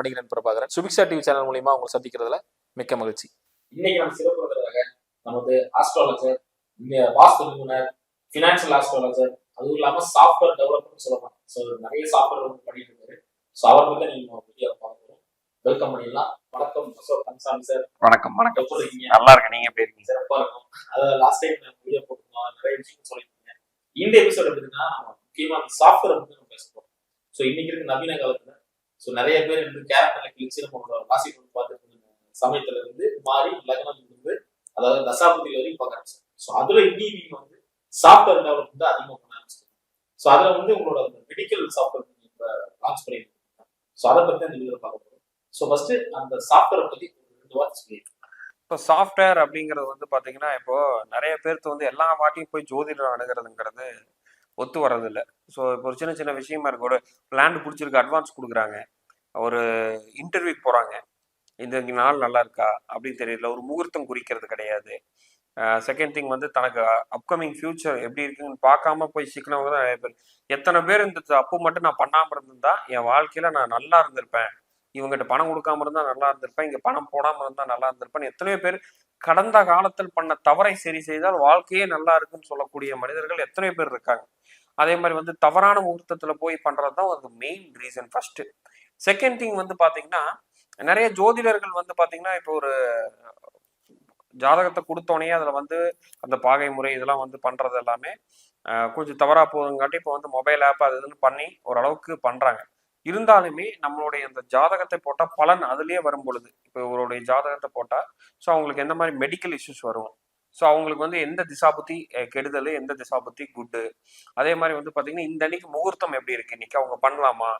Manikaran Prabhakaran Subiksha TV channel மூலியமா உங்களை சந்திக்கிறதுல மிக்க மகிழ்ச்சி. இன்னைக்கு நம்ம சிறப்பு நமது ஆஸ்ட்ராலஜர் வாஸ்து நிபுணர் ஃபினான்ஷியல் ஆஸ்ட்ராலஜர் அதுவும் இல்லாம சாஃப்ட்வேர் டெவலப்மெண்ட் சொல்லலாம். ஸோ நிறைய சாஃப்ட்வேர் வந்து பண்ணிட்டு இருக்காரு. ஸோ அவர் வந்து நீங்க வீடியோ பார்க்கணும் வெல்கம் பண்ணிடலாம். வணக்கம் அசோக் கன்சாமி சார் வணக்கம் வணக்கம். எப்படி இருக்கீங்க? நல்லா இருக்கேன். நீங்க எப்படி இருக்கீங்க? சிறப்பா இருக்கும். அதாவது லாஸ்ட் டைம் வீடியோ போட்டிருந்தோம். நிறைய விஷயம் சொல்லியிருக்கீங்க இந்த எபிசோட் எப்படின்னா நம்ம முக்கியமா அந்த சாஃப்ட்வேர் வந்து நம்ம பேசுறோம் ஸோ இன்னைக்கு இருக்க நவீன காலத்துல ஸோ நிறைய பேர் வந்து கேரக்டர்ல கிழிச்சு நம்மளோட ராசி கொண்டு பார்த்துட்டு சமயத்துல இருந்து மாறி லக்னம் இருந்து அதாவது தசாபதி வரைக்கும் பார்க்க ஆரம்பிச்சோம் ஸோ அதுல இன்னும் நீங்க வந்து சாஃப்ட்வேர் வந்து அதிகமாக பண்ண ஆரம்பிச்சிருக்கீங்க. ஸோ அதுல வந்து உங்களோட அந்த மெடிக்கல் சாஃப்ட்வேர் நீங்க இப்போ லான்ச் பண்ணியிருக்கீங்க. ஸோ அதை பத்தி அந்த இதில் பார்க்க போறோம். ஸோ ஃபர்ஸ்ட் அந்த சாஃப்ட்வேர் பத்தி ரெண்டு வார்த்தை சொல்லியிருக்கேன் இப்போ சாஃப்ட்வேர் அப்படிங்கிறது வந்து பார்த்தீங்கன்னா இப்போ நிறைய பேர்த்து வந்து எல்லா வாட்டியும் போய் ஜோதிடர் அணுகிறதுங்கிறது ஒத்து வர்றதில்ல. ஸோ இப்போ ஒரு சின்ன சின்ன விஷயமா இருக்கு. ஒரு லேண்ட் பிடிச்சிருக்கு அட்வான்ஸ் கொடுக்குறாங்க. ஒரு இன்டர்வியூக்கு போறாங்க. இந்த நாள் நல்லா இருக்கா? அப்படின்னு தெரியல. ஒரு முகூர்த்தம் குறிக்கிறது கிடையாது. செகண்ட் திங் வந்து தனக்கு அப்கமிங் ஃபியூச்சர் எப்படி இருக்குன்னு பார்க்காம போய் சிக்கினவங்க தான் நிறைய பேர். எத்தனை பேர் இந்த அப்பு மட்டும் நான் பண்ணாமல் இருந்திருந்தா என் வாழ்க்கையில நான் நல்லா இருந்திருப்பேன். இவங்ககிட்ட பணம் கொடுக்காம இருந்தா நல்லா இருந்திருப்பேன். இங்க பணம் போடாம இருந்தா நல்லா இருந்திருப்பேன் எத்தனையோ பேர் கடந்த காலத்தில் பண்ண தவறை சரி செய்தால் வாழ்க்கையே நல்லா இருக்குன்னு சொல்லக்கூடிய மனிதர்கள் எத்தனையோ பேர் இருக்காங்க. அதே மாதிரி வந்து தவறான முகூர்த்தத்தில் போய் பண்ணுறது தான் ஒரு main reason first second thing வந்து பார்த்தீங்கன்னா நிறைய ஜோதிடர்கள் வந்து பார்த்தீங்கன்னா இப்போ ஒரு ஜாதகத்தை கொடுத்தோடனே அதில் வந்து அந்த பாகை முறை இதெல்லாம் வந்து பண்ணுறது எல்லாமே கொஞ்சம் தவறாக போகுதுங்காட்டி இப்போ வந்து மொபைல் ஆப் அது இதுன்னு பண்ணி ஓரளவுக்கு பண்ணுறாங்க இருந்தாலுமே நம்மளுடைய அந்த ஜாதகத்தை போட்டால் பலன் அதுலேயே வரும் பொழுது. இப்போ இவருடைய ஜாதகத்தை போட்டால் ஸோ அவங்களுக்கு எந்த மாதிரி மெடிக்கல் இஷ்யூஸ் வரும்? ஸோ அவங்களுக்கு வந்து எந்த திசாபுத்தி கெடுதல் எந்த திசாபுத்தி குட்டு அதே மாதிரி வந்து பாத்தீங்கன்னா இந்த அன்னைக்கு முகூர்த்தம் எப்படி இருக்கு? இன்னைக்கு அவங்க பண்ணலாமா?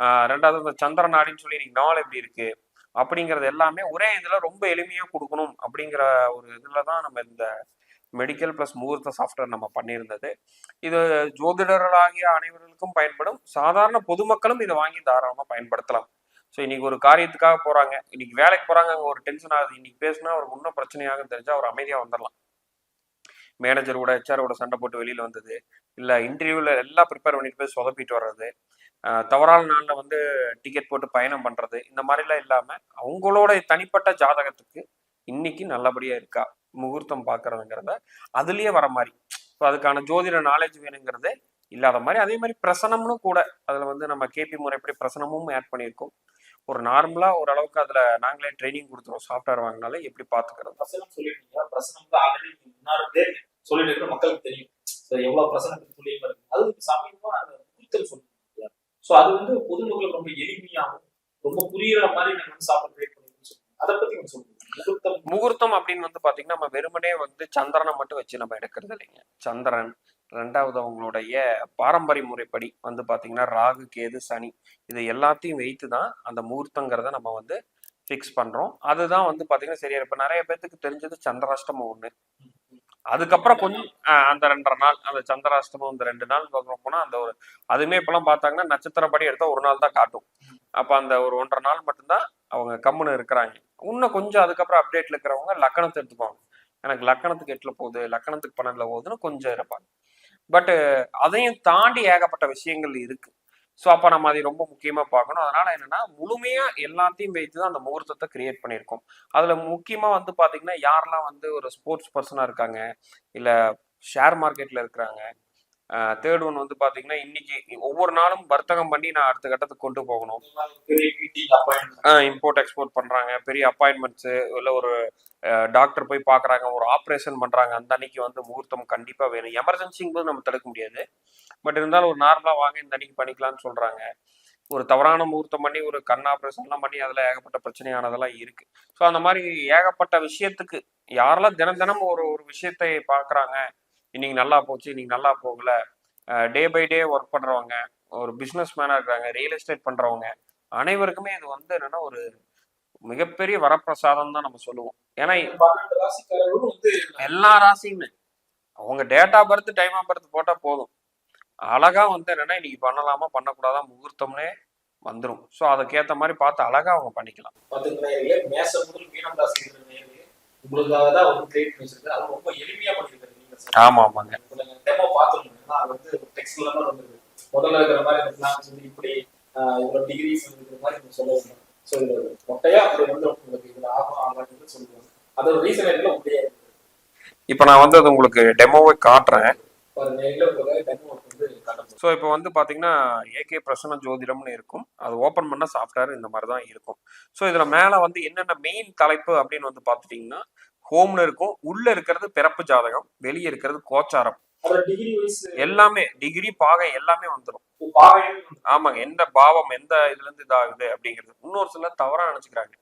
ஆஹ் ரெண்டாவது இந்த சந்திர நாடின்னு சொல்லி இன்னைக்கு நாள் எப்படி இருக்கு? அப்படிங்கறது எல்லாமே ஒரே இதுல ரொம்ப எளிமையா கொடுக்கணும் அப்படிங்கிற ஒரு இதில் தான் நம்ம இந்த மெடிக்கல் ப்ளஸ் முகூர்த்த சாஃப்ட்வேர் நம்ம பண்ணியிருந்தது. இது ஜோதிடர்களாகிய அனைவர்களுக்கும் பயன்படும். சாதாரண பொதுமக்களும் இதை வாங்கி தாராளமாக பயன்படுத்தலாம். ஸோ இன்னைக்கு ஒரு காரியத்துக்காக போறாங்க. இன்னைக்கு வேலைக்கு போறாங்க அங்கே ஒரு டென்ஷன் ஆகுது. இன்னைக்கு பேசினா அவருக்கு இன்னும் பிரச்சனையாக தெரிஞ்சா அவர் அமைதியா வந்துடலாம் மேனேஜரோட ஹெச்ஆரோட சண்டை போட்டு வெளியில வந்தது. இல்ல இன்டர்வியூவில் எல்லாம் ப்ரிப்பேர் பண்ணிட்டு போய் சொதப்பிட்டு வர்றது. ஆஹ் தவறான நாளில் வந்து டிக்கெட் போட்டு பயணம் பண்றது. இந்த மாதிரிலாம் இல்லாம அவங்களோட தனிப்பட்ட ஜாதகத்துக்கு இன்னைக்கு நல்லபடியா இருக்கா? முகூர்த்தம் பார்க்கறதுங்கிறத அதுலயே வர மாதிரி. ஸோ அதுக்கான ஜோதிட நாலேஜ் வேணுங்கிறது இல்லாத மாதிரி. அதே மாதிரி பிரசனம்னு கூட அதுல வந்து நம்ம கேபி முறைப்படி பிரசனமும் ஆட் பண்ணியிருக்கோம். ஒரு நார்மலா ஓரளவுக்கு அதுல நாங்களே ட்ரைனிங் கொடுத்துருவோம் சாஃப்ட்வேர் வாங்கினாலே எப்படி பேர் சொல்லிட்டு இருக்கிற மக்களுக்கு தெரியும். ஸோ எவ்வளவு பிரசனத்துக்கு துல்லியமா இருக்கு அது சமீபமா நாங்க குறித்தல் சொல்லுவோம் ஸோ அது வந்து பொதுமக்களுக்கு ரொம்ப எளிமையாகவும் ரொம்ப புரியுற மாதிரி நாங்க வந்து சாப்பிட கிரியேட் அதை பத்தி கொஞ்சம் சொல்லுங்க. முகூர்த்தம். முகூர்த்தம் அப்படின்னு வந்து பாத்தீங்கன்னா நம்ம வெறுமனே வந்து சந்திரனை மட்டும் வச்சு நம்ம எடுக்கிறது இல்லைங்க. சந்திரன் ரெண்டாவது அவங்களுடைய பாரம்பரிய முறைப்படி வந்து பாத்தீங்கன்னா ராகு கேது சனி இது எல்லாத்தையும் வைத்து தான் அந்த முகூர்த்தங்கிறத நம்ம வந்து ஃபிக்ஸ் பண்றோம். அதுதான் வந்து பாத்தீங்கன்னா சரியா இப்ப நிறைய பேர்த்துக்கு தெரிஞ்சது சந்திராஷ்டமம் ஒன்று அதுக்கப்புறம் கொஞ்சம் அந்த ரெண்டரை நாள் அந்த சந்திராஷ்டமம் இந்த ரெண்டு நாள் பார்க்குறோம் போனா அந்த ஒரு அதுவுமே இப்போலாம் பார்த்தாங்கன்னா நட்சத்திரப்படி எடுத்தா ஒரு நாள் தான் காட்டும். அப்ப அந்த ஒரு ஒன்றரை நாள் மட்டும்தான் அவங்க கம்முன்னு இருக்கிறாங்க. இன்னும் கொஞ்சம் அதுக்கப்புறம் அப்டேட்ல இருக்கிறவங்க லக்கணத்தை எடுத்துப்பாங்க. எனக்கு லக்கணத்துக்கு எட்டில் போகுது லக்கணத்துக்கு பன்னெண்டில் போகுதுன்னு கொஞ்சம் இருப்பாங்க. பட் அதையும் தாண்டி ஏகப்பட்ட விஷயங்கள் இருக்கு. ஸோ அப்போ நம்ம அதை ரொம்ப முக்கியமா பார்க்கணும். அதனால என்னன்னா முழுமையா எல்லாத்தையும் வைத்து தான் அந்த முகூர்த்தத்தை கிரியேட் பண்ணியிருக்கோம். அதுல முக்கியமா வந்து பாத்தீங்கன்னா யாரெல்லாம் வந்து ஒரு ஸ்போர்ட்ஸ் பர்சனா இருக்காங்க இல்ல ஷேர் மார்க்கெட்ல இருக்கிறாங்க தேர்ட் ஒன் வந்து பாத்தீங்கன்னா இன்னைக்கு ஒவ்வொரு நாளும் வர்த்தகம் பண்ணி நான் அடுத்த கட்டத்துக்கு கொண்டு போகணும். இம்போர்ட் எக்ஸ்போர்ட் பண்றாங்க. பெரிய அப்பாயின்மெண்ட்ஸ் இல்ல ஒரு டாக்டர் போய் பாக்குறாங்க ஒரு ஆப்ரேஷன் பண்றாங்க அந்த அன்னைக்கு வந்து முகூர்த்தம் கண்டிப்பா வேணும். எமர்ஜென்சிங்கும் போது நம்ம தடுக்க முடியாது. பட் இருந்தாலும் ஒரு நார்மலா வாங்க இந்த அன்னைக்கு பண்ணிக்கலாம்னு சொல்றாங்க. ஒரு தவறான முகூர்த்தம் பண்ணி ஒரு கண் ஆப்ரேஷன்லாம் பண்ணி அதுல ஏகப்பட்ட பிரச்சனையானதெல்லாம் இருக்கு. ஸோ அந்த மாதிரி ஏகப்பட்ட விஷயத்துக்கு யாரெல்லாம் தினம் தினம் ஒரு ஒரு விஷயத்தை பாக்குறாங்க இன்னைக்கு நல்லா போச்சு இன்னைக்கு நல்லா போகல டே பை டே ஒர்க் பண்றவங்க ஒரு பிசினஸ் மேனாக இருக்கிறாங்க ரியல் எஸ்டேட் பண்றவங்க அனைவருக்குமே இது வந்து என்னன்னா ஒரு மிகப்பெரிய வரப்பிரசாதம் தான் நம்ம சொல்லுவோம். ஏன்னா எல்லா ராசியுமே. அவங்க date of birth time of birth போட்டா போதும். அழகா வந்து என்னன்னா இன்னைக்கு பண்ணலாமா பண்ணக்கூடாதா முகூர்த்தம்னே வந்துடும் ஸோ அதுக்கேற்ற மாதிரி பார்த்து அழகா அவங்க பண்ணிக்கலாம். ஆமா ஆமாங்க. முதல்ல இருக்கிற மாதிரி இப்படி ஆஹ், இவ்வளவு டிகிரிஸ் இருக்கிற மாதிரி நீங்க சொல்ல இது மொட்டையா அப்படி வந்து உங்களுக்கு இதுல ஆகும் ஆகாதுன்னு சொல்லுவாங்க அதோட ரீசன் என்ன முடியாது இப்போ நான் வந்து அது உங்களுக்கு டெமோவை காட்டுறேன். ஸோ இப்போ வந்து பார்த்தீங்கன்னா ஏகே பிரசன்ன ஜோதிடம்னு இருக்கும். அது ஓப்பன் பண்ண சாஃப்ட்வேர் இந்த மாதிரி தான் இருக்கும். ஸோ இதில் மேலே வந்து என்னென்ன மெயின் தலைப்பு அப்படின்னு வந்து பார்த்துட்டிங்கன்னா ஹோம்னு இருக்கும். உள்ள இருக்கிறது பிறப்பு ஜாதகம் வெளியே இருக்கிறது கோச்சாரம். எல்லாமே டிகிரி பாகை எல்லாமே வந்துடும் ஆமாங்க எந்த பாவம் எந்த இதுல இருந்து இதாகுது அப்படிங்கிறது. இன்னொரு சிலர் தவறா நினைச்சுக்கிறாங்க.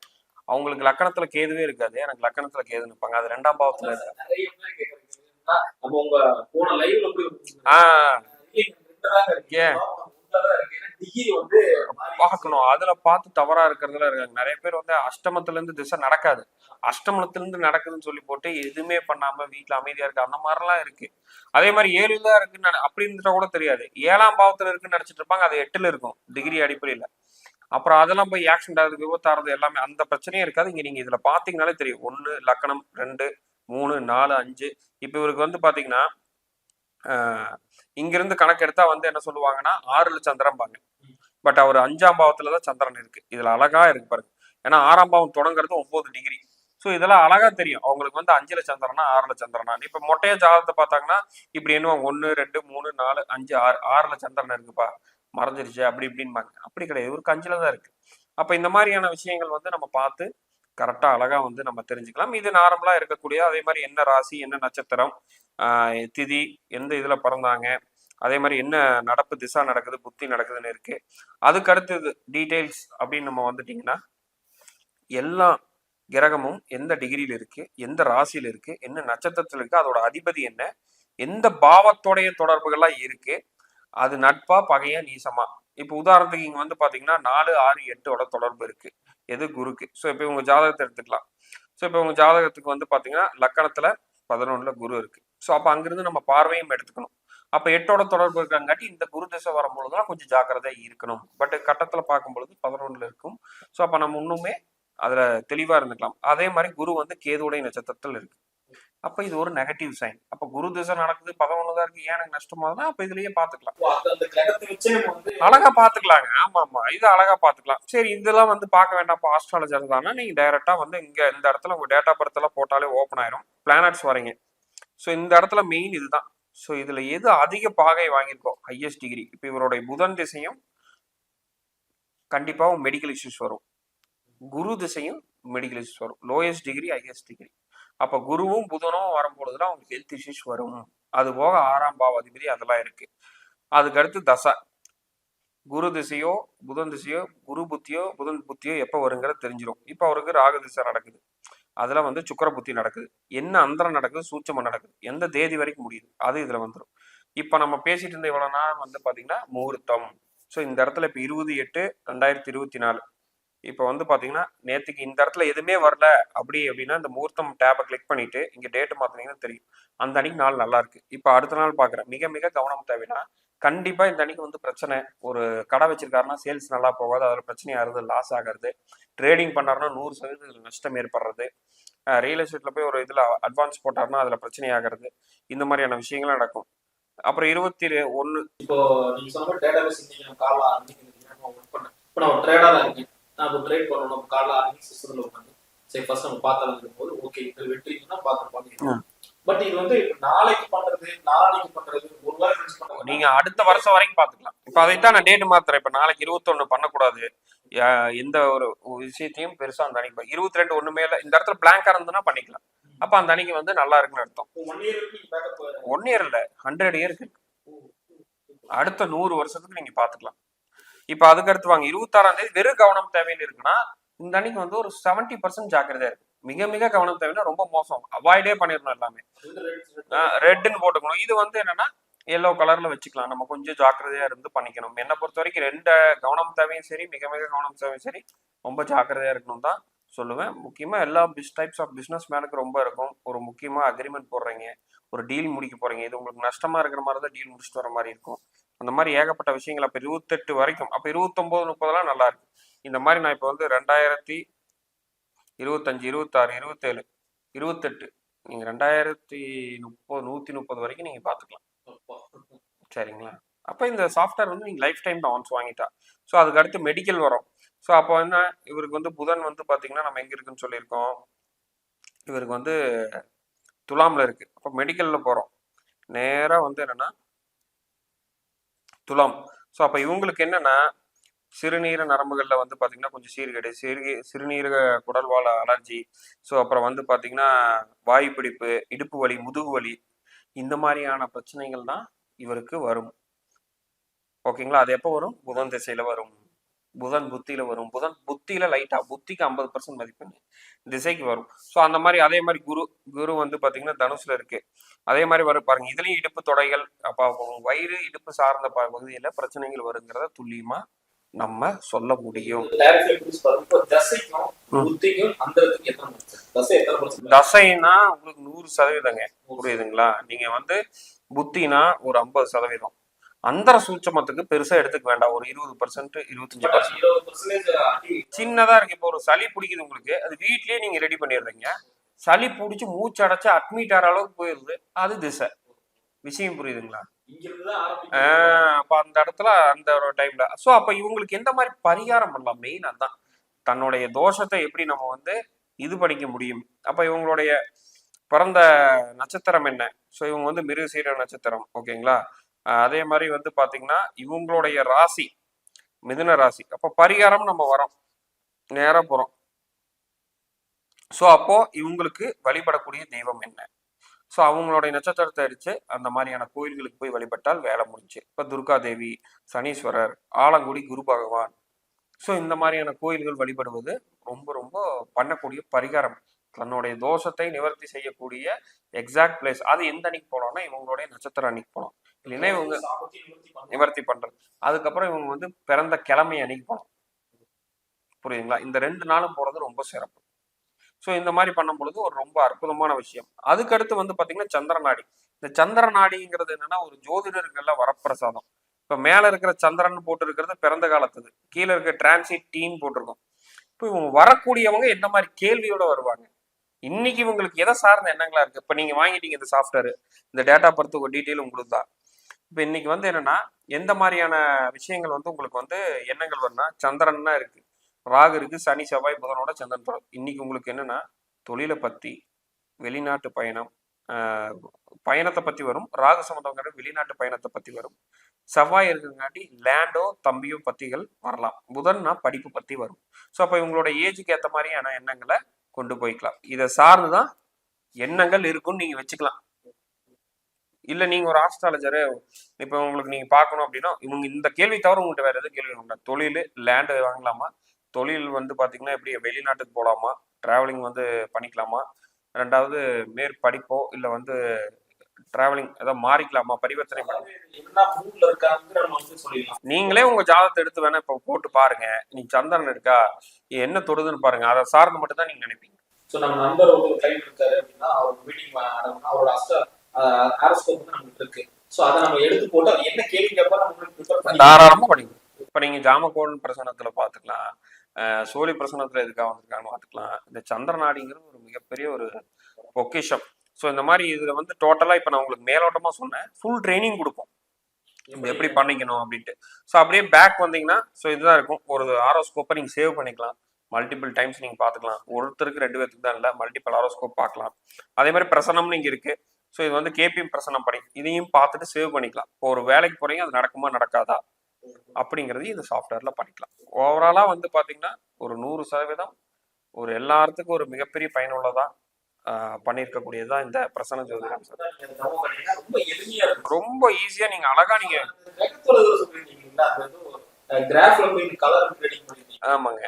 அவங்களுக்கு லக்கணத்துல கேதுவே இருக்காது. எனக்கு லக்கணத்துல கேது நிற்பாங்க அது ரெண்டாம் பாவத்துல இருக்கு. ஆஹ் ஏன்? உண்மைதான் இருக்கு ஏன்னா டிகிரி வந்து மாறி பார்க்கணும். அதுல பார்த்து தவறா இருக்கிறதுல இருக்காங்க. நிறைய பேர் வந்து அஷ்டமத்துல இருந்து திசை நடக்காது. அஷ்டமத்துல இருந்து நடக்குதுன்னு சொல்லி போட்டு எதுவுமே பண்ணாம வீட்டுல அமைதியா இருக்கு அந்த மாதிரிலாம் இருக்கு. அதே மாதிரி ஏழுல இருக்குன்னு அப்படி இருந்துட்டா கூட தெரியாது. ஏழாம் பாவத்துல இருக்குன்னு நினைச்சிட்டு இருப்பாங்க. அது எட்டுல இருக்கும். டிகிரி அடிப்படையில. அப்புறம் அதெல்லாம் போய் ஆக்சிடென்ட் ஆகுது விபத்தாறது எல்லாமே அந்த பிரச்சனையும் இருக்காது. இங்க நீங்க இதுல பாத்தீங்கன்னாலே தெரியும். ஒண்ணு லக்கணம் ரெண்டு மூணு நாலு அஞ்சு. இப்ப இவருக்கு வந்து பாத்தீங்கன்னா ஆஹ் இங்கிருந்து கணக்கு எடுத்தா வந்து என்ன சொல்லுவாங்கன்னா ஆறு லட்சம் தரம்பாங்க பட் அவர் அஞ்சாம் பாவத்துல தான் சந்திரன் இருக்கு. இதுல அழகா இருக்கு பாருங்க. ஏன்னா ஆறாம் பாவம் தொடங்குறது ஒன்பது டிகிரி ஸோ இதெல்லாம் அழகா தெரியும். அவங்களுக்கு வந்து அஞ்சுல சந்திரனா ஆறுல சந்திரனா. இப்ப மொட்டைய ஜாதகத்தை பார்த்தாங்கன்னா இப்படி என்ன ஒன்னு ரெண்டு மூணு நாலு அஞ்சு ஆறு ஆறுல சந்திரன் இருக்குப்பா. மறைஞ்சிருச்சு அப்படி இப்படின்பாங்க. அப்படி கிடையாது. இவருக்கு அஞ்சுல தான் இருக்கு. அப்ப இந்த மாதிரியான விஷயங்கள் வந்து நம்ம பார்த்து கரெக்டா அழகா வந்து நம்ம தெரிஞ்சுக்கலாம். இது நார்மலா இருக்கக்கூடிய அதே மாதிரி என்ன ராசி என்ன நட்சத்திரம் திதி எந்த இதுல பிறந்தாங்க அதே மாதிரி என்ன நடப்பு திசா நடக்குது புத்தி நடக்குதுன்னு இருக்கு. அதுக்கு அடுத்தது டீடைல்ஸ் அப்படின்னு நம்ம வந்துட்டீங்கன்னா எல்லா கிரகமும் எந்த டிகிரியில் இருக்கு எந்த ராசியில் இருக்கு என்ன நட்சத்திரத்தில் இருக்கு அதோட அதிபதி என்ன எந்த பாவத்தோடைய தொடர்புகள்லாம் இருக்கு அது நட்பா பகையா நீசமா. இப்போ உதாரணத்துக்கு இங்க வந்து பாத்தீங்கன்னா நாலு ஆறு எட்டோட தொடர்பு இருக்கு. எது குருக்கு? ஸோ இப்போ உங்க ஜாதகத்தை எடுத்துக்கலாம். ஸோ இப்போ உங்க ஜாதகத்துக்கு வந்து பாத்தீங்கன்னா லக்கணத்துல பதினொன்னுல குரு இருக்கு. ஸோ அப்போ அங்கிருந்து நம்ம பார்வையும் எடுத்துக்கணும். அப்ப எட்டோட தொடர்பு இருக்காங்காட்டி இந்த குரு திசை வரும்பொழுதுலாம் கொஞ்சம் ஜாக்கிரதையா இருக்கணும். பட் கட்டத்துல பார்க்கும் பொழுது பதினொன்றுல இருக்கும். ஸோ அப்ப நம்ம இன்னுமே அதுல தெளிவா இருந்துக்கலாம். அதே மாதிரி குரு வந்து கேதுவுடைய நட்சத்திரத்தில் இருக்கு. அப்ப இது ஒரு நெகட்டிவ் சைன் அப்ப குரு திசை நடக்குது பதினொன்று தான் இருக்கு. ஏன் எனக்கு நஷ்டமாகுதுன்னா அப்ப இதுலயே வந்து அழகா பாத்துக்கலாங்க ஆமா ஆமா இது அழகா பாத்துக்கலாம் சரி இதெல்லாம் வந்து பார்க்க வேண்டாம். ஆஸ்ட்ராலஜர் தானே நீங்க டைரக்டா வந்து இங்க இந்த இடத்துல உங்க டேட்டா பர்த் எல்லாம் போட்டாலே ஓப்பன் ஆயிரும். பிளானட்ஸ் வரீங்க ஸோ இந்த இடத்துல மெயின் இதுதான். ஸோ இதில் எது அதிக பாகை வாங்கியிருக்கோ ஹையஸ்ட் டிகிரி இப்போ இவருடைய புதன் திசையும் கண்டிப்பாக மெடிக்கல் இஷ்யூஸ் வரும். குரு திசையும் மெடிக்கல் இஷ்யூஸ் வரும். லோயஸ்ட் டிகிரி ஹையஸ்ட் டிகிரி அப்போ குருவும் புதனும் வரும்பொழுதுல அவங்களுக்கு ஹெல்த் இஷ்யூஸ் வரும். அது போக ஆறாம் பாவ அதிபதி அதெல்லாம் இருக்கு. அதுக்கடுத்து தசை. குரு திசையோ புதன் திசையோ குரு புத்தியோ புதன் புத்தியோ எப்போ வருங்கிறத தெரிஞ்சிடும் இப்போ அவருக்கு ராகு திசை நடக்குது. அதில் வந்து சுக்கர புத்தி நடக்குது. என்ன அந்தரம் நடக்குது சூட்சமம் நடக்குது. எந்த தேதி வரைக்கும் முடியுது? அது இதில் வந்துடும் இப்போ நம்ம பேசிட்டு இருந்த இவ்வளவு நாள் வந்து பார்த்தீங்கன்னா முகூர்த்தம். ஸோ இந்த இடத்துல இப்போ இருபது எட்டு ரெண்டாயிரத்தி இருபத்தி நாலு. இப்போ வந்து பார்த்தீங்கன்னா நேற்றுக்கு இந்த இடத்துல எதுவுமே வரல அப்படி அப்படின்னா இந்த முகூர்த்தம் டேபை கிளிக் பண்ணிட்டு இங்கே டேட்டு மாற்றினீங்கன்னா தெரியும். அந்த அன்னைக்கு நாள் நல்லா இருக்கு. இப்போ அடுத்த நாள் பார்க்குறேன் மிக மிக கவனம் தேவைன்னா கண்டிப்பா இந்த அன்னைக்கு வந்து பிரச்சனை. ஒரு கடை வச்சிருக்காருன்னா சேல்ஸ் நல்லா போகாது. அதுல பிரச்சனை ஆகுது லாஸ் ஆகிறது. ட்ரேடிங் பண்ணாருன்னா நூறு சதவீதம் நஷ்டம் ஏற்படுறது. ரியல் எஸ்டேட்ல போய் ஒரு இதுல அட்வான்ஸ் போட்டாருன்னா அதுல பிரச்சனை ஆகிறது. இந்த மாதிரியான விஷயங்கள் நடக்கும். அப்புறம் இருபத்தி ஒன்னு இப்போ நீங்க சொன்ன மாதிரி டேட்டா பேஸ் இன்னைக்கு ஒர்க் பண்ணேன் இப்போ நான் ஒரு ட்ரேடரா இருக்கேன். நான் இப்போ ட்ரேட் பண்ணணும். ஆறு மணிக்கு சிஸ்டத்தில் உட்காந்து சரி ஃபர்ஸ்ட் நம்ம பார்த்தாலும் போது ஓகே இது வெற்றிங்கன்னா பார்த்து பண்ணிடலாம் பட் இது வந்து நாளைக்கு பண்றது நாளைக்கு பண்றது ஒரு வாரம் கழிச்சு நீங்க அடுத்த வருஷம் வரைக்கும் பாத்துக்கலாம் இப்ப அதைத்தான் நான் டேட் மாத்துறேன். இப்ப நாளைக்கு இருபத்தொன்னு பண்ணக்கூடாது. எந்த ஒரு விஷயத்தையும் பெருசா அந்த அன்னைக்கு இருபத்தி ரெண்டு ஒண்ணுமே இல்ல. இந்த இடத்துல பிளாங்கா இருந்ததுன்னா பண்ணிக்கலாம். அப்ப அந்த அன்னைக்கு வந்து நல்லா இருக்குன்னு அர்த்தம். ஒன் இயர் இல்ல. ஹண்ட்ரட் இயருக்கு அடுத்த நூறு வருஷத்துக்கு நீங்க பாத்துக்கலாம் இப்ப அதுக்கு அடுத்து வாங்க இருபத்தாறாம் தேதி வெறும் கவனம் தேவைன்னு இருக்குன்னா இந்த அன்னைக்கு வந்து ஒரு செவன்டி பர்சன்ட் ஜாக்கிரதையா இருக்கு மிக மிக கவனம் தேவைன்னா ரொம்ப மோசம். அவாய்டே பண்ணிடணும் எல்லாமே. ரெட்டுன்னு போட்டுக்கணும். இது வந்து என்னன்னா எல்லோ கலர்ல வச்சுக்கலாம். நம்ம கொஞ்சம் ஜாக்கிரதையா இருந்து பண்ணிக்கணும். என்னை பொறுத்த வரைக்கும் ரெண்டு கவனம் தேவையும் சரி மிக மிக கவனம் தேவையும் சரி ரொம்ப ஜாக்கிரதையா இருக்கணும் தான் சொல்லுவேன். முக்கியமா எல்லா பிஸ் டைப்ஸ் ஆஃப் பிஸ்னஸ் மேனுக்கு ரொம்ப இருக்கும். ஒரு முக்கியமா அக்ரிமெண்ட் போடுறீங்க. ஒரு டீல் முடிக்க போறீங்க. இது உங்களுக்கு நஷ்டமா இருக்கிற மாதிரி தான் டீல் முடிச்சுட்டு வர மாதிரி இருக்கும். அந்த மாதிரி ஏகப்பட்ட விஷயங்கள் அப்ப இருபத்தெட்டு வரைக்கும். அப்ப இருபத்தொன்பது முப்பதெல்லாம் நல்லா இருக்கு. இந்த மாதிரி நான் இப்போ வந்து ரெண்டாயிரத்தி இருபத்தஞ்சு இருபத்தாறு இருபத்தேழு இருபத்தெட்டு. நீங்கள் ரெண்டாயிரத்தி முப்பது நூற்றி முப்பது வரைக்கும் நீங்கள் பார்த்துக்கலாம் சரிங்களா? அப்போ இந்த சாஃப்ட்வேர் வந்து நீங்கள் லைஃப் டைம் ஆன்ஸ் வாங்கிட்டா. ஸோ அதுக்கு அடுத்து மெடிக்கல் வரும். ஸோ அப்போ என்ன? இவருக்கு வந்து புதன் வந்து பார்த்தீங்கன்னா நம்ம எங்க இருக்குன்னு சொல்லியிருக்கோம். இவருக்கு வந்து துலாமில் இருக்கு. அப்போ மெடிக்கலில் போகிறோம் நேராக வந்து என்னன்னா துலாம். ஸோ அப்போ இவங்களுக்கு என்னன்னா சிறுநீர நரம்புகள்ல வந்து பாத்தீங்கன்னா கொஞ்சம் சீர்கேடு சிறுகி சிறுநீரக குடல்வாழ அலர்ஜி. ஸோ அப்புறம் வந்து பாத்தீங்கன்னா வாயு பிடிப்பு இடுப்பு வலி முதுகு வலி இந்த மாதிரியான பிரச்சனைகள் தான் இவருக்கு வரும். ஓகேங்களா அது எப்போ வரும்? புதன் திசையில வரும். புதன் புத்தியில வரும். புதன் புத்தியில லைட்டா புத்திக்கு ஐம்பது பர்சன்ட் மதிப்பெண் திசைக்கு வரும். ஸோ அந்த மாதிரி அதே மாதிரி குரு குரு வந்து பாத்தீங்கன்னா தனுசுல இருக்கு. அதே மாதிரி வரும் பாருங்க இதுலயும் இடுப்பு தொடைகள் அப்போ வயிறு இடுப்பு சார்ந்த ப- பகுதியில பிரச்சனைகள் வருங்கிறத துல்லியமா நம்ம சொல்ல முடியும். தசைனா உங்களுக்கு நூறு சதவீதங்க. புரியுதுங்களா? நீங்க வந்து புத்தினா ஒரு ஐம்பது சதவீதம். அந்தர சூட்சமத்துக்கு பெருசா எடுத்துக்க வேண்டாம். ஒரு இருபது பர்சன்ட் இருபத்தஞ்சு பர்சன்ட் சின்னதா இருக்கு. இப்போ ஒரு சளி பிடிக்குது உங்களுக்கு. அது வீட்லயே நீங்க ரெடி பண்ணிடுறீங்க. சளி பிடிச்சி மூச்சு அடைச்சு அட்மிட் ஆகிற அளவுக்கு போயிருது அது திசை. விஷயம் புரியுதுங்களா? அப்ப அந்த இடத்துல அந்த ஒரு டைம்ல சோ அப்ப இவங்களுக்கு எந்த மாதிரி பரிகாரம் பண்ணலாம்? மெயின் அதான். தன்னுடைய தோஷத்தை எப்படி நம்ம வந்து இது பண்ணிக்க முடியும்? அப்ப இவங்களுடைய பிறந்த நட்சத்திரம் என்ன? ஸோ இவங்க வந்து மிருகசீர நட்சத்திரம் ஓகேங்களா அதே மாதிரி வந்து பாத்தீங்கன்னா இவங்களுடைய ராசி மிதுன ராசி. அப்ப பரிகாரம் நம்ம வரோம். நேரா போறோம். ஸோ அப்போ இவங்களுக்கு வழிபடக்கூடிய தெய்வம் என்ன? ஸோ அவங்களுடைய நட்சத்திரத்தை அடித்து அந்த மாதிரியான கோயில்களுக்கு போய் வழிபட்டால் வேலை முடிஞ்சு. இப்போ துர்கா தேவி சனீஸ்வரர் ஆலங்குடி குரு பகவான். ஸோ இந்த மாதிரியான கோயில்கள் வழிபடுவது ரொம்ப ரொம்ப பண்ணக்கூடிய பரிகாரம். தன்னுடைய தோஷத்தை நிவர்த்தி செய்யக்கூடிய எக்ஸாக்ட் பிளேஸ் அது எந்த அன்னைக்கு போனோம்னா இவங்களுடைய நட்சத்திரம் அன்னைக்கு போனோம் இல்லைன்னா இவங்க நிவர்த்தி பண்றது. அதுக்கப்புறம் இவங்க வந்து பிறந்த கிழமை அன்னைக்கு போகணும் புரியுதுங்களா? இந்த ரெண்டு நாளும் போறது ரொம்ப சிறப்பு. ஸோ இந்த மாதிரி பண்ணும் பொழுது ஒரு ரொம்ப அற்புதமான விஷயம். அதுக்கடுத்து வந்து பார்த்தீங்கன்னா சந்திரநாடி. இந்த சந்திரநாடிங்கிறது என்னன்னா ஒரு ஜோதிடர்கள்ல வரப்பிரசாதம். இப்போ மேலே இருக்கிற சந்திரன் போட்டு இருக்கிறது பிறந்த காலத்துது. கீழே இருக்க டிரான்சிட் டீம் போட்டிருக்கோம். இப்போ இவங்க வரக்கூடியவங்க என்ன மாதிரி கேள்வியோட வருவாங்க? இன்னைக்கு இவங்களுக்கு எதை சார்ந்த எண்ணங்களா இருக்கு? இப்போ நீங்க வாங்கிட்டீங்க இந்த சாஃப்ட்வேர் இந்த டேட்டா பொறுத்து ஒரு டீட்டெயில் உங்களுக்கு தான். இப்போ இன்னைக்கு வந்து என்னன்னா எந்த மாதிரியான விஷயங்கள் வந்து உங்களுக்கு வந்து எண்ணங்கள் வரும்னா சந்திரன்னா இருக்கு. ராகு இருக்குது சனி செவ்வாய் புதனோட சந்திரன் தொடர் இன்னைக்கு உங்களுக்கு என்னென்னா தொழிலை பற்றி வெளிநாட்டு பயணம் ஆஹ் பயணத்தை பற்றி வரும். ராகு சம்பந்தங்கிற வெளிநாட்டு பயணத்தை பற்றி வரும். செவ்வாய் இருக்கிறங்காட்டி லேண்டோ தம்பியோ பத்திகள் வரலாம். புதன்னா படிப்பு பற்றி வரும். ஸோ அப்போ இவங்களோட ஏஜுக்கு ஏற்ற மாதிரியான எண்ணங்களை கொண்டு போய்க்கலாம். இதை சார்ந்து தான் எண்ணங்கள் இருக்குன்னு நீங்கள் வச்சுக்கலாம். இல்லை நீங்கள் ஒரு ஆஸ்ட்ராலஜரு இப்போ உங்களுக்கு நீங்கள் பார்க்கணும் அப்படின்னா இவங்க இந்த கேள்வி தவிர உங்கள்கிட்ட வேற எதுவும் கேள்வி உண்டா? தொழில் லேண்டு வாங்கலாமா? தொழில் வந்து பாத்தீங்கன்னா எப்படி வெளிநாட்டுக்கு போகலாமா டிராவலிங் வந்து பண்ணிக்கலாமா? ரெண்டாவது மேற்படிப்போ இல்லை வந்து டிராவலிங் ஏதாவது மாறிக்கலாமா? பரிவர்த்தனை பண்ண அதாவது என்ன மூட்ல இருக்காங்கிற நம்ம வந்து சொல்லிடலாம். நீங்களே உங்க ஜாதகத்தை எடுத்து வேணா இப்போ போட்டு பாருங்க. நீ சந்திரன் இருக்கா? என்ன தொடுதுன்னு பாருங்க. அதை சார்ந்து மட்டும் தான் நீங்க நினைப்பீங்க. சோ நம்ம நண்பர் ஒரு கிளைண்ட் இருக்காரு அப்படின்னா அவர் மீட்டிங் அவரோட அஸ்ட ஆரோஸ்கோப் வந்து நம்மகிட்ட இருக்கு. சோ அதை நம்ம எடுத்து போட்டு அது என்ன கேள்வி கேட்பா நம்ம உங்களுக்கு ப்ரிப்பேர் பண்ணி தாராளமா பண்ணிக்கலாம். இப்ப நீங்க ஜாமக்கோடன் பிரசனத்துல பாத்துக்கலாம். அஹ் சோழி பிரசனத்துல எதுக்காக வந்திருக்காங்கன்னு பாத்துக்கலாம் இந்த சந்திரநாடிங்கிறது ஒரு மிகப்பெரிய ஒரு பொக்கிஷம். ஸோ இந்த மாதிரி இதுல வந்து டோட்டலா இப்ப நான் உங்களுக்கு மேலோட்டமா சொன்னேன். ஃபுல் ட்ரைனிங் கொடுப்போம் எப்படி? பண்ணிக்கணும் அப்படின்ட்டு. ஸோ அப்படியே பேக் வந்தீங்கன்னா ஸோ இதுதான் இருக்கும். ஒரு ஆரோஸ்கோப்பை நீங்க சேவ் பண்ணிக்கலாம். மல்டிபிள் டைம்ஸ் நீங்க பாத்துக்கலாம் ஒருத்தருக்கு ரெண்டு பேருக்கு தான் இல்லை. மல்டிபிள் ஆரோஸ்கோப் பார்க்கலாம். அதே மாதிரி பிரசனம்னு இங்க இருக்கு. ஸோ இது வந்து கேபிஎம் பிரசனம் படி. இதையும் பார்த்துட்டு சேவ் பண்ணிக்கலாம். இப்போ ஒரு வேலைக்கு போறீங்க அது நடக்குமா நடக்காதா? அப்படிங்கிறது இந்த சாஃப்ட்வேர்ல பண்ணிக்கலாம். ஓவராலா வந்து பாத்தீங்கன்னா ஒரு நூறு சதவீதம் ஒரு எல்லாத்துக்கும் ஒரு மிகப்பெரிய பயனுள்ளதா ஆஹ் பண்ணியிருக்கக்கூடியதுதான் இந்த பிரசன்ன ஜோதிடம். சார் ரொம்ப ஈஸியா நீங்க அழகா நீங்க ஆமாங்க.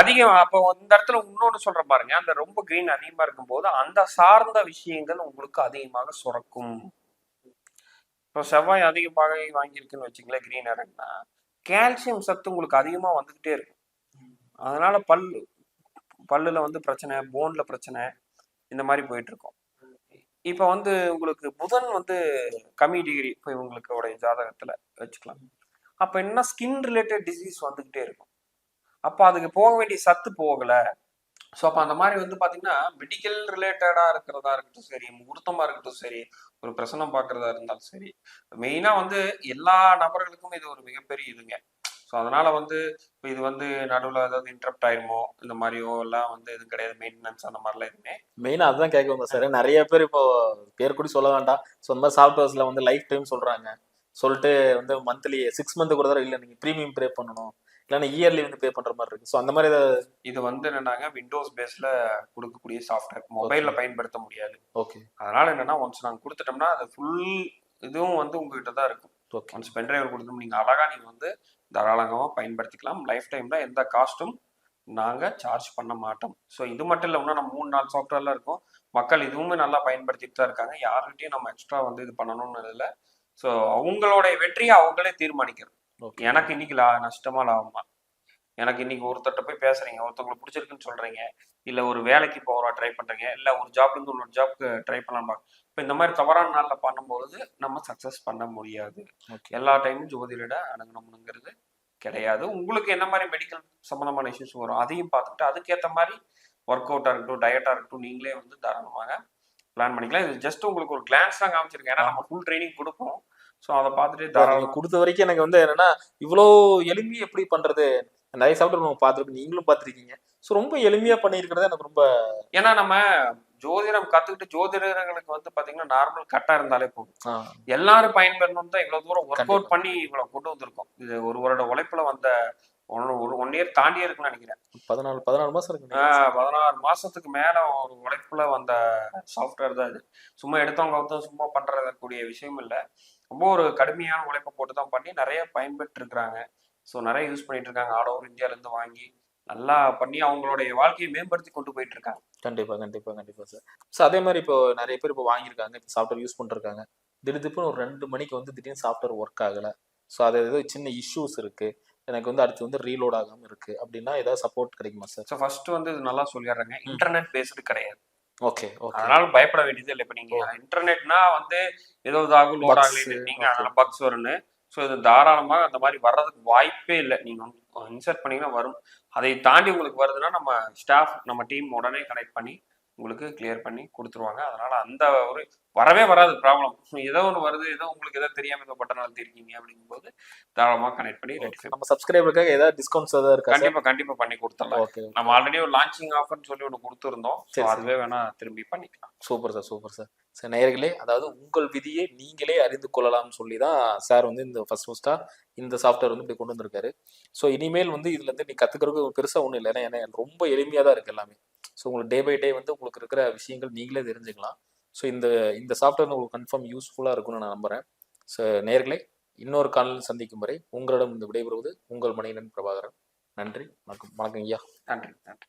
அதிகம் அப்போ இந்த இடத்துல இன்னொன்னு சொல்ற பாருங்க. அந்த ரொம்ப கிரீன் அதிகமா இருக்கும்போது அந்த சார்ந்த விஷயங்கள் உங்களுக்கு அதிகமாக சுரக்கும். இப்போ செவ்வாய் அதிக பாகை வாங்கியிருக்குன்னு வச்சுங்களேன் கிரீன் அரன்னா கால்சியம் சத்து உங்களுக்கு அதிகமா வந்துகிட்டே இருக்கும். அதனால பல் பல்லுல வந்து பிரச்சனை போன்ல பிரச்சனை இந்த மாதிரி போயிட்டு இருக்கும். இப்போ வந்து உங்களுக்கு புதன் வந்து கம்மி டிகிரி இப்போ இவங்களுக்கு உடைய ஜாதகத்துல வச்சுக்கலாம். அப்போ என்ன ஸ்கின் ரிலேட்டட் டிசீஸ் வந்துக்கிட்டே இருக்கும். அப்போ அதுக்கு போக வேண்டிய சத்து போகல. ஸோ அப்போ அந்த மாதிரி வந்து பார்த்தீங்கன்னா மெடிக்கல் ரிலேட்டடாக இருக்கிறதா இருக்கட்டும் சரி முகூர்த்தமாக இருக்கட்டும் சரி ஒரு பிரசனம் பார்க்குறதா இருந்தாலும் சரி மெயினாக வந்து எல்லா நபர்களுக்கும் இது ஒரு மிகப்பெரிய இதுங்க. ஸோ அதனால வந்து இப்போ இது வந்து நடுவில் ஏதாவது இன்டரப்ட் ஆயிருமோ இந்த மாதிரியோ எல்லாம் வந்து எதுவும் கிடையாது. மெயின்டெனன்ஸ் அந்த மாதிரிலாம் எதுவுமே. மெயினாக அதுதான் கேட்க சார் நிறைய பேர் இப்போ பேர் கூட சொல்ல வேண்டாம். ஸோ இந்த மாதிரி சாஃப்ட்வேர்ஸில் வந்து லைஃப் டைம் சொல்கிறாங்க சொல்லிட்டு வந்து மந்த்லி சிக்ஸ் மந்த் கூட தடவை இல்லை நீங்க ப்ரீமியம் பே பண்ணணும். இல்லைன்னா இயர்லி வந்து பே பண்ற மாதிரி இருக்கு. ஸோ அந்த மாதிரி இது வந்து என்னன்னாங்க விண்டோஸ் பேஸில் கொடுக்கக்கூடிய சாஃப்ட்வேர் மொபைலில் பயன்படுத்த முடியாது. ஓகே அதனால என்னன்னா ஒன்ஸ் நாங்கள் கொடுத்துட்டோம்னா அது ஃபுல் இதுவும் வந்து உங்ககிட்ட தான் இருக்கும். ஓகே ஒன்ஸ் பென்ட்ரைவர் கொடுத்தோம் நீங்கள் அழகாக நீங்கள் வந்து தாராளமாக பயன்படுத்திக்கலாம். லைஃப் டைமில் எந்த காஸ்ட்டும் நாங்கள் சார்ஜ் பண்ண மாட்டோம். ஸோ இது மட்டும் இல்லை இன்னும் நம்ம மூணு நாலு சாஃப்ட்வேர்லாம் இருக்கும். மக்கள் இதுவுமே நல்லா பயன்படுத்திட்டு தான் இருக்காங்க. யார்கிட்டயும் நம்ம எக்ஸ்ட்ரா வந்து இது பண்ணணும்னு இல்லை. ஸோ அவங்களுடைய வெற்றியை அவங்களே தீர்மானிக்கிறது ஓகே எனக்கு இன்னைக்கு லா நஷ்டமா லாபமா? எனக்கு இன்னைக்கு ஒருத்தர்கிட்ட போய் பேசுறீங்க ஒருத்தவங்களுக்கு பிடிச்சிருக்குன்னு சொல்றீங்க இல்ல ஒரு வேலைக்கு போகிறா ட்ரை பண்றீங்க இல்ல ஒரு ஜாப்ல இருந்து இன்னொரு ஜாப்க்கு ட்ரை பண்ணலாம்? இப்போ இந்த மாதிரி தவறான நாள்ல பண்ணும்போது நம்ம சக்சஸ் பண்ண முடியாது. எல்லா டைமும் ஜோதிட அணுகணுங்கிறது கிடையாது. உங்களுக்கு என்ன மாதிரி மெடிக்கல் சம்பந்தமான இஷ்யூஸ் வரும் அதையும் பார்த்துட்டு அதுக்கேற்ற மாதிரி ஒர்க் அவுட்டா இருக்கட்டும் டயட்டா இருக்கட்டும் நீங்களே வந்து தாராளமாக பிளான் பண்ணிக்கலாம். இது ஜஸ்ட் உங்களுக்கு ஒரு கிளான்ஸ் தான் காமிச்சிருக்கேன். ஏன்னா நம்ம ஃபுல் ட்ரைனிங் கொடுப்போம். ஸோ அதை பார்த்துட்டு நீங்க தாராளமாக கொடுத்த வரைக்கும் எனக்கு வந்து என்னன்னா இவ்வளோ எளிமையா எப்படி பண்றது? நிறைய சாஃப்ட்வேர் நம்ம பார்த்துருக்கோம் நீங்களும் பார்த்துருக்கீங்க. ஸோ ரொம்ப எளிமையா பண்ணியிருக்கிறது எனக்கு ரொம்ப ஏன்னா நம்ம ஜோதிடம் கத்துக்கிட்டு ஜோதிடர்களுக்கு வந்து பாத்தீங்கன்னா நார்மல் கட்டா இருந்தாலே போதும். எல்லாரும் பயன்பெறணும் தான் இவ்வளவு தூரம் ஒர்க். அவுட் பண்ணி இவ்வளவு கொண்டு வந்திருக்கோம். இது ஒரு வருட உழைப்புல வந்த ஒன்னு- ஒரு ஒன் இயர் தாண்டியே இருக்குன்னு நினைக்கிறேன். பதினாலு பதினாலு மாசம் இருக்கு பதினாறு மாசத்துக்கு மேல ஒரு உழைப்புல வந்த சாஃப்ட்வேர் தான் இது. சும்மா எடுத்தவங்க வந்து சும்மா பண்றக்கூடிய விஷயம் இல்ல. ரொம்ப ஒரு கடுமையான உழைப்பை போட்டு தான் பண்ணி நிறைய பயன்பெற்று இருக்கிறாங்க ஸோ நிறைய யூஸ் பண்ணிட்டு இருக்காங்க ஆல் ஓவர் இந்தியால இருந்து வாங்கி நல்லா பண்ணி அவங்களுடைய வாழ்க்கையை மேம்படுத்தி கொண்டு போயிட்டு இருக்காங்க கண்டிப்பா கண்டிப்பா கண்டிப்பா சார் ஸோ அதே மாதிரி இப்போ நிறைய பேர் இப்போ வாங்கியிருக்காங்க. இப்போ சாஃப்ட்வேர் யூஸ் பண்ணிருக்காங்க திடீர்னு ஒரு ரெண்டு மணிக்கு வந்து திடீர்னு சாஃப்ட்வேர் ஒர்க் ஆகல. ஸோ அது ஏதோ சின்ன இஷ்யூஸ் இருக்கு. எனக்கு வந்து அடுத்து வந்து ரீலோட் ஆகாம இருக்கு. அப்படின்னா ஏதாவது சப்போர்ட் கிடைக்குமா சார் ஸோ ஃபர்ஸ்ட் வந்து இது நல்லா சொல்லிடுறேங்க. இன்டர்நெட் பேஸ்டு கிடையாது. ஓகே ஓகே அதனால பயப்பட வேண்டியது இல்லை இப்போ நீங்க இன்டர்நெட்னா வந்து ஏதோ இதாகும் லோட் ஆகலைன்னு நீங்க okay. அதனால பக்ஸ் வரும்னு. ஸோ இது தாராளமாக அந்த மாதிரி வர்றதுக்கு வாய்ப்பே இல்லை. நீங்க இன்சர்ட் பண்ணீங்கன்னா வரும். அதை தாண்டி உங்களுக்கு வருதுன்னா நம்ம ஸ்டாஃப் நம்ம டீம் உடனே கனெக்ட் பண்ணி உங்களுக்கு கிளியர் பண்ணி கொடுத்துருவாங்க. அதனால அந்த ஒரு வரவே வராது ப்ராப்ளம் ஏதோ ஒன்று வருது ஏதோ உங்களுக்கு ஏதோ தெரியாம ஏதோ பட்டன் அழுத்திருக்கீங்க அப்படிங்கும்போது தாராளமாக கனெக்ட் பண்ணி நம்ம சப்ஸ்கிரைபருக்காக ஏதாவது டிஸ்கவுண்ட்ஸ் ஏதாவது இருக்கா சார் கண்டிப்பா கண்டிப்பா பண்ணி கொடுத்துடலாம். ஓகே நம்ம ஆல்ரெடி ஒரு லான்ச்சிங் ஆஃபர்னு சொல்லி ஒன்று கொடுத்துருந்தோம். ஸோ. அதுவே வேணா திரும்பி பண்ணிக்கலாம். Super sir super sir sir நேயர்களே அதாவது உங்கள் விதியை நீங்களே அறிந்து கொள்ளலாம்னு சொல்லி தான் சார் வந்து இந்த ஃபர்ஸ்ட் ஃபர்ஸ்டா இந்த சாஃப்ட்வேர் வந்து இப்படி கொண்டு வந்திருக்காரு. ஸோ இனிமேல் வந்து இதுல இருந்து நீ கத்துக்கிறதுக்கு பெருசா ஒன்றும் இல்லை. ஏன்னா ஏன்னா ரொம்ப எளிமையா தான் இருக்கு எல்லாமே. ஸோ உங்களுக்கு டே பை டே வந்து உங்களுக்கு இருக்கிற விஷயங்கள் நீங்களே தெரிஞ்சுக்கலாம். ஸோ இந்த இந்த சாஃப்ட்வேர் உங்களுக்கு கன்ஃபார்ம் யூஸ்ஃபுல்லாக இருக்கும்னு நான் நம்புகிறேன் ஸோ நேர்களை இன்னொரு காலில் சந்திக்கும் வரை உங்களிடம் இந்த விடைபெறுவது உங்கள் மணிகண்டன் பிரபாகரன். நன்றி வணக்கம் வணக்கம் ஐயா. நன்றி நன்றி.